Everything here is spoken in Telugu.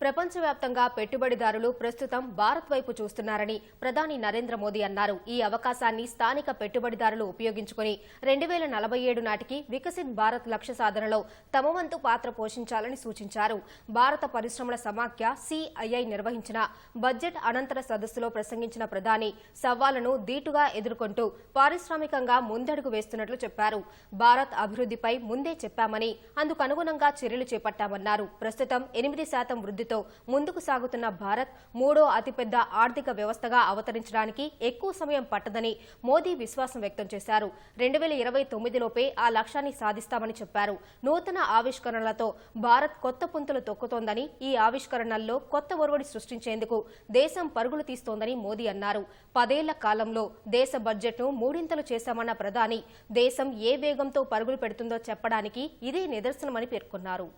ప్రపంచవ్యాప్తంగా పెట్టుబడిదారులు ప్రస్తుతం భారత్ వైపు చూస్తున్నారని ప్రధాని నరేంద్ర మోదీ అన్నారు. ఈ అవకాశాన్ని స్థానిక పెట్టుబడిదారులు ఉపయోగించుకుని రెండు వేల నలభై ఏడు నాటికి వికసిత్ భారత్ లక్ష్య సాధనలో తమ వంతు పాత్ర పోషించాలని సూచించారు. భారత పరిశ్రమల సమాఖ్య సిఐఐ నిర్వహించిన బడ్జెట్ అనంతర సదస్సులో ప్రసంగించిన ప్రధాని సవాళ్ళను దీటుగా ఎదుర్కొంటూ పారిశ్రామికంగా ముందడుగు వేస్తున్నట్లు చెప్పారు. భారత్ అభివృద్ధిపై ముందే చెప్పామని అందుకు అనుగుణంగా చర్యలు చేపట్టామన్నారు. ప్రస్తుతం ఎనిమిది శాతం వృద్ధితో ముందుకు సాగుతున్న భారత్ మూడో అతిపెద్ద ఆర్థిక వ్యవస్థగా అవతరించడానికి ఎక్కువ సమయం పట్టదని మోదీ విశ్వాసం వ్యక్తం చేశారు. రెండు వేల ఇరవై తొమ్మిదిలోపే ఆ లక్ష్యాన్ని సాధిస్తామని చెప్పారు. నూతన ఆవిష్కరణలతో భారత్ కొత్త పుంతలు తొక్కుతోందని ఈ ఆవిష్కరణల్లో కొత్త ఒరవడి సృష్టించేందుకు దేశం పరుగులు తీస్తోందని మోదీ అన్నారు. పదేళ్ళ కాలంలో దేశ బడ్జెట్ను మూడింతలు చేశామన్న ప్రధాని దేశం ఏ వేగంతో పరుగులు పెడుతుందో చెప్పడానికి ఇదే నిదర్శనమని పేర్కొన్నారు.